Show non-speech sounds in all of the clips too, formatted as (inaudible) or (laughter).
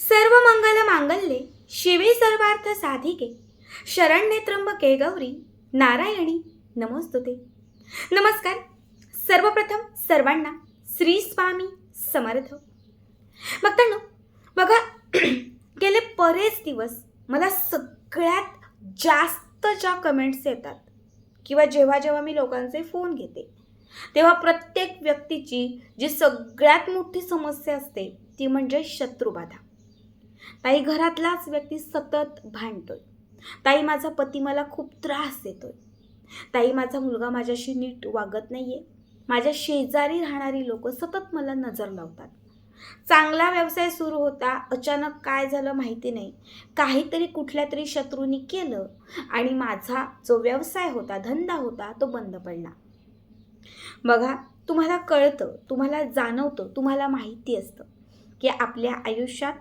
सर्व मंगल मांगल्ये शिवे सर्वार्थ साधिके. शरण्ये त्र्यंबके गौरी नारायणी नमोस्तुते. नमस्कार. सर्वप्रथम सर्वांना श्री स्वामी समर्थ. बघताना बघा (clears throat) गेले बरेच दिवस मला सगळ्यात जास्त ज्या कमेंट्स येतात किंवा जेव्हा जेव्हा मी लोकांचे फोन घेते तेव्हा प्रत्येक व्यक्तीची जी सगळ्यात मोठी समस्या असते ती म्हणजे शत्रुबाधा. ताई घरातलाच व्यक्ती सतत भांडतोय. ताई माझा पती मला खूप त्रास देतोय. ताई माझा मुलगा माझ्याशी नीट वागत नाहीये. माझ्या शेजारी राहणारी लोक सतत मला नजर लावतात. चांगला व्यवसाय सुरू होता अचानक काय झालं माहिती नाही. काहीतरी कुठल्या तरी शत्रूंनी केलं आणि माझा जो व्यवसाय होता धंदा होता तो बंद पडला. बघा तुम्हाला कळतं तुम्हाला जाणवतं तुम्हाला माहिती असतं की आपल्या आयुष्यात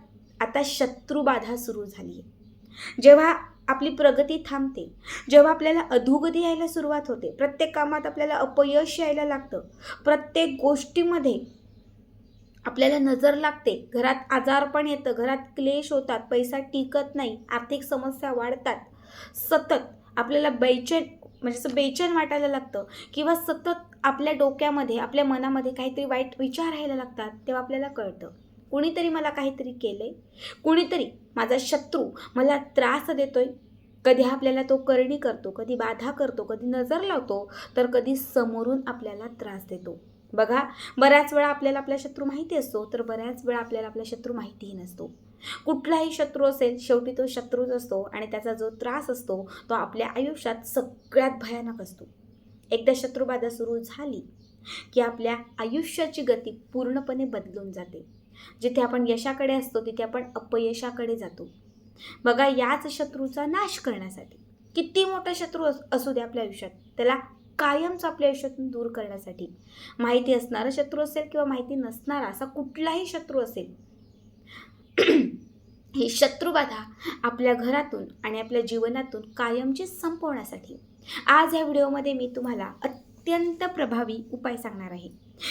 आता शत्रुबाधा सुरू झाली आहे जेव्हा आपली प्रगती थांबते जेव्हा आपल्याला अधोगती यायला सुरुवात होते प्रत्येक कामात आपल्याला अपयश यायला लागतं प्रत्येक गोष्टीमध्ये आपल्याला नजर लागते घरात आजारपण येतं घरात क्लेश होतात पैसा टिकत नाही आर्थिक समस्या वाढतात सतत आपल्याला बेचैन म्हणजे असं बेचैन वाटायला लागतं किंवा सतत आपल्या डोक्यामध्ये आपल्या मनामध्ये काहीतरी वाईट विचार राहायला लागतात तेव्हा आपल्याला कळतं. कुणीतरी मला काहीतरी केलंय. कुणीतरी माझा शत्रू मला त्रास देतोय. कधी आपल्याला तो करणी करतो कधी बाधा करतो कधी नजर लावतो तर कधी समोरून आपल्याला त्रास देतो. बघा बऱ्याच वेळा आपल्याला आपला शत्रू माहिती असतो तर बऱ्याच वेळा आपल्याला आपला शत्रू माहितीही नसतो. कुठलाही शत्रू असेल शेवटी तो शत्रूच असतो आणि त्याचा जो त्रास असतो तो आपल्या आयुष्यात सगळ्यात भयानक असतो. एकदा शत्रुबाधा सुरू झाली की आपल्या आयुष्याची गती पूर्णपणे बदलून जाते. जिथे आपण यशाकडे असतो तिथे आपण अपयशाकडे जातो. बघा याच शत्रूचा नाश करण्यासाठी किती मोठा शत्रू असू दे आपल्या आयुष्यात त्याला कायमच आपल्या आयुष्यातून दूर करण्यासाठी. माहिती असणारा शत्रू असेल किंवा माहिती नसणारा असा कुठलाही शत्रू असेल (clears throat) ही शत्रुबाधा आपल्या घरातून आणि आपल्या जीवनातून कायमची संपवण्यासाठी. आज या व्हिडिओमध्ये मी तुम्हाला अत्यंत प्रभावी उपाय सांगणार आहे.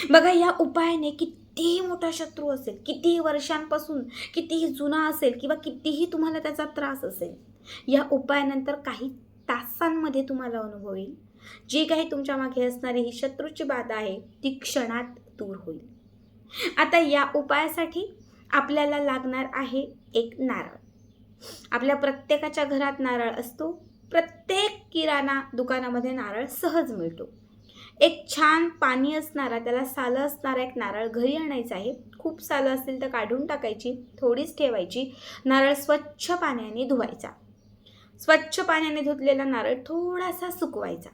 बघा या उपायाने कितीही मोठा शत्रू असेल कितीही वर्षांपासून कितीही जुना असेल किंवा कितीही तुम्हाला त्याचा त्रास असेल या उपायानंतर काही तासांमध्ये तुम्हाला अनुभव येईल. जी काही तुमच्या मागे असणारी ही शत्रूची बाधा आहे ती क्षणात दूर होईल. आता या उपायासाठी आपल्याला लागणार आहे एक नारळ. आपल्या प्रत्येकाच्या घरात नारळ असतो. प्रत्येक किराणा दुकानामध्ये नारळ सहज मिळतो. एक छान पाणी असणारा त्याला सालं असणारा एक नारळ घरी आणायचा आहे. खूप सालं असतील तर काढून टाकायची थोडीच ठेवायची. नारळ स्वच्छ पाण्याने धुवायचा. स्वच्छ पाण्याने धुतलेला नारळ थोडासा सुकवायचा.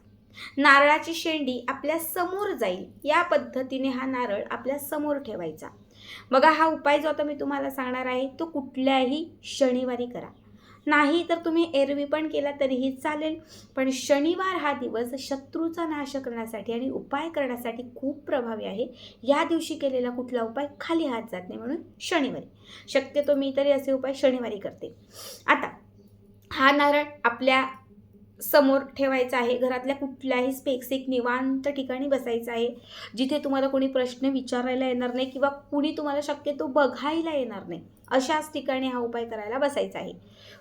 नारळाची शेंडी आपल्यासमोर जाईल. या पद्धतीने हा नारळ आपल्यासमोर ठेवायचा. बघा हा उपाय जो आता मी तुम्हाला सांगणार आहे तो कुठल्याही शनिवारी करा. नाही तर तुम्ही एरवी पण केला तरीही चालेल. पण शनिवार हा दिवस शत्रूचा नाश करण्यासाठी आणि उपाय करण्यासाठी खूप प्रभावी आहे. या दिवशी केलेला कुठला उपाय खाली हात जात नाही म्हणून शनिवारी. शक्यतो मी तरी असे उपाय शनिवारी करते. आता हा नारळ आपल्या समोर ठेवायचं आहे. घरातल्या कुठल्याही स्पेक्सिक निवांत ठिकाणी बसायचं आहे. जिथे तुम्हाला कोणी प्रश्न विचारायला येणार नाही किंवा कुणी तुम्हाला शक्यतो बघायला येणार नाही अशाच ठिकाणी हा उपाय करायला बसायचा आहे.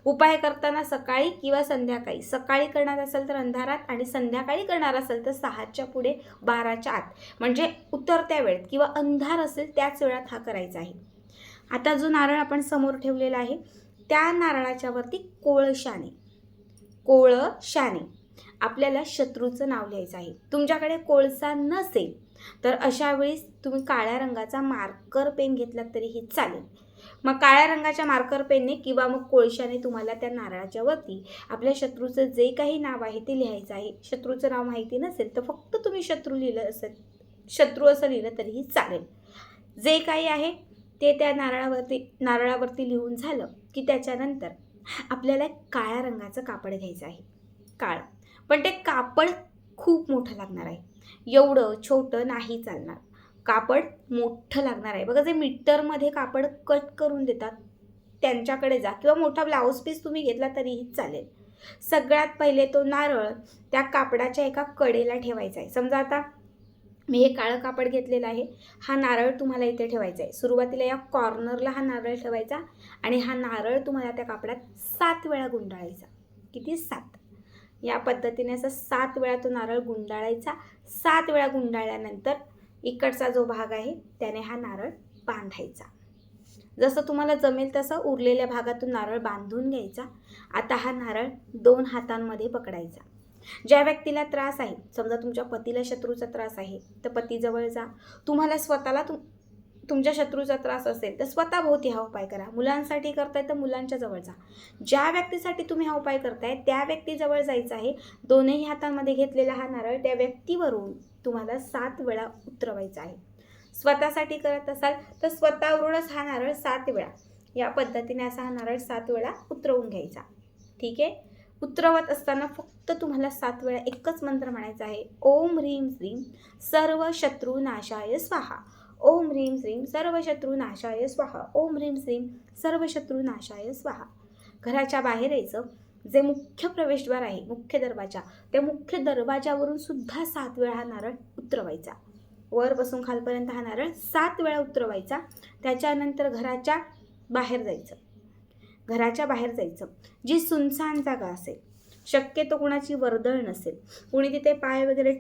उपाय करताना सकाळी किंवा संध्याकाळी. सकाळी करणार असेल तर अंधारात आणि संध्याकाळी करणार असेल तर सहाच्या पुढे बाराच्या आत. म्हणजे उतरत्या वेळेत किंवा अंधार असेल त्याच वेळात हा करायचा आहे. आता जो नारळ आपण समोर ठेवलेला आहे त्या नारळाच्या वरती कोळशाने कोळशाने आपल्याला शत्रूचं नाव लिहायचं आहे. तुमच्याकडे कोळसा नसेल तर अशा वेळेस तुम्ही काळ्या रंगाचा मार्कर पेन घेतलात तरीही चालेल. मग काळ्या रंगाच्या मार्कर पेनने किंवा मग कोळशाने तुम्हाला त्या नारळाच्या वरती आपल्या शत्रूचं जे काही नाव आहे ते लिहायचं आहे. शत्रूचं नाव माहिती नसेल तर फक्त तुम्ही शत्रू लिहिलं असेल शत्रू असं लिहिलं तरीही चालेल. जे काही आहे ते त्या नारळावरती नारळावरती लिहून झालं की त्याच्यानंतर आपल्याला एक काळ्या रंगाचं कापड घ्यायचं आहे. काळं. पण ते कापड खूप मोठं लागणार आहे. एवढं छोटं नाही चालणार. कापड मोठं लागणार आहे. बघा जे मीटरमध्ये कापड कट करून देतात त्यांच्याकडे जा. किंवा मोठा ब्लाऊज पीस तुम्ही घेतला तरीही चालेल. सगळ्यात पहिले तो नारळ त्या कापडाच्या एका कडेला ठेवायचा आहे. समजा आता मी हे काळं कापड घेतलेलं आहे. हा नारळ तुम्हाला इथे ठेवायचा आहे. सुरुवातीला या कॉर्नरला हा नारळ ठेवायचा आणि हा नारळ तुम्हाला त्या कापडात सात वेळा गुंडाळायचा. किती? सात. या पद्धतीने असं सात वेळा तो नारळ गुंडाळायचा. सात वेळा गुंडाळल्यानंतर इकडचा जो भाग आहे त्याने हा नारळ बांधायचा. जसं तुम्हाला जमेल तसं उरलेल्या भागातून नारळ बांधून घ्यायचा. आता हा नारळ दोन हातांमध्ये पकडायचा. ज्या व्यक्तीला त्रास आहे समजा तुमच्या पतीला शत्रूचा त्रास आहे तर पतीजवळ जा. तुम्हाला स्वतःला तुम तुमच्या शत्रूचा त्रास असेल तर स्वतःभोवती हा उपाय करा. मुलांसाठी करताय तर मुलांच्या जवळ जा. ज्या व्यक्तीसाठी तुम्ही हा उपाय करताय त्या व्यक्तीजवळ जायचं आहे. दोनही हातांमध्ये घेतलेला हा नारळ त्या व्यक्तीवरून तुम्हाला सात वेळा उतरवायचा आहे. स्वतःसाठी करत असाल तर स्वतःवरूनच हा नारळ सात वेळा. या पद्धतीने असा हा नारळ सात वेळा उतरवून घ्यायचा. ठीक आहे? उतरवत असताना फक्त तुम्हाला सात वेळा एकच मंत्र म्हणायचा आहे. ओम ह्रीम श्रीम सर्व शत्रू नाशाय स्वाहा. ओम ह्रीम श्रीम सर्व शत्रू नाशाय स्वाहा. ओम ह्रीम श्रीम सर्व शत्रू नाशाय स्वाहा. घराच्या बाहेर यायचं. जे मुख्य प्रवेशद्वार आहे मुख्य दरवाजा त्या मुख्य दरवाजावरून सुद्धा सात वेळा हा नारळ उतरवायचा. वर बसून खालपर्यंत हा नारळ सात वेळा उतरवायचा. त्याच्यानंतर घराच्या बाहेर जायचं. घराच्या बाहेर जायचं. जी सुनसान जागा असेल शक्यतो कुणाची वर्दळ नसेल कुणी तिथे पाय वगैरे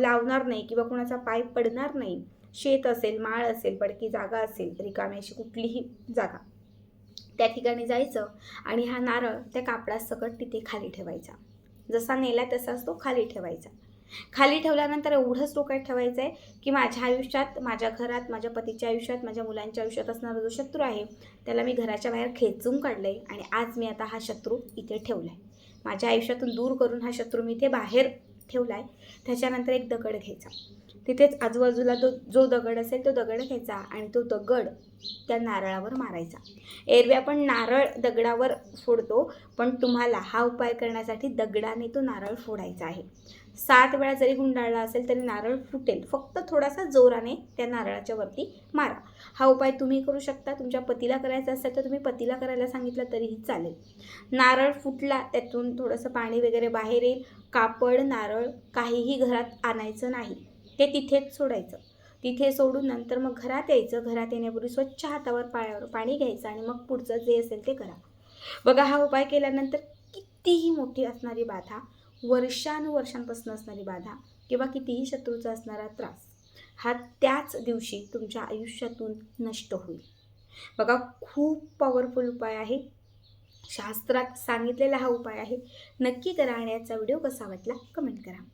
लावणार नाही किंवा कुणाचा पाय पडणार नाही शेत असेल माळ असेल पडकी जागा असेल रिकामी अशी कुठलीही जागा त्या ठिकाणी जायचं आणि हा नारळ त्या कापडासकट तिथे खाली ठेवायचा. जसा नेला तसाच तो खाली ठेवायचा. खाली ठेवल्यानंतर एवढंच डोक्यात ठेवायचं आहे की माझ्या आयुष्यात माझ्या घरात माझ्या पतीच्या आयुष्यात माझ्या मुलांच्या आयुष्यात असणारा जो शत्रू आहे त्याला मी घराच्या बाहेर खेचून काढलं आहे आणि आज मी आता हा शत्रू इथे ठेवला आहे माझ्या आयुष्यातून दूर करून हा शत्रू मी इथे बाहेर ठेवला आहे त्याच्यानंतर एक दगड घ्यायचा. तिथेच आजूबाजूला तो जो दगड असेल तो दगड घ्यायचा आणि तो दगड त्या नारळावर मारायचा. एरवी आपण नारळ दगडावर फोडतो पण तुम्हाला हा उपाय करण्यासाठी दगडाने तो नारळ फोडायचा आहे. सात वेळा जरी गुंडाळला असेल तरी नारळ फुटेल. फक्त थोडासा जोराने त्या नारळाच्या वरती मारा. हा उपाय तुम्ही करू शकता. तुमच्या पतीला करायचा असेल तर तुम्ही पतीला करायला सांगितलं तरीही चालेल. नारळ फुटला त्यातून थोडंसं पाणी वगैरे बाहेर येईल. कापड नारळ काहीही घरात आणायचं नाही. ते तिथेच सोडायचं. तिथे सोडून नंतर मग घरात यायचं. घरात येण्यापूर्वी स्वच्छ हातावर पायावर पाणी घ्यायचं आणि मग पुढचं जे असेल ते करा. बघा हा उपाय केल्यानंतर कितीही मोठी असणारी बाधा वर्षानुवर्षांपासून असणारी बाधा किंवा कितीही शत्रूचा असणारा त्रास हा त्याच दिवशी तुमच्या आयुष्यातून नष्ट होईल. बघा खूप पॉवरफुल उपाय आहे. शास्त्रात सांगितलेला हा उपाय आहे. नक्की करा आणि याचा व्हिडिओ कसा वाटला कमेंट करा.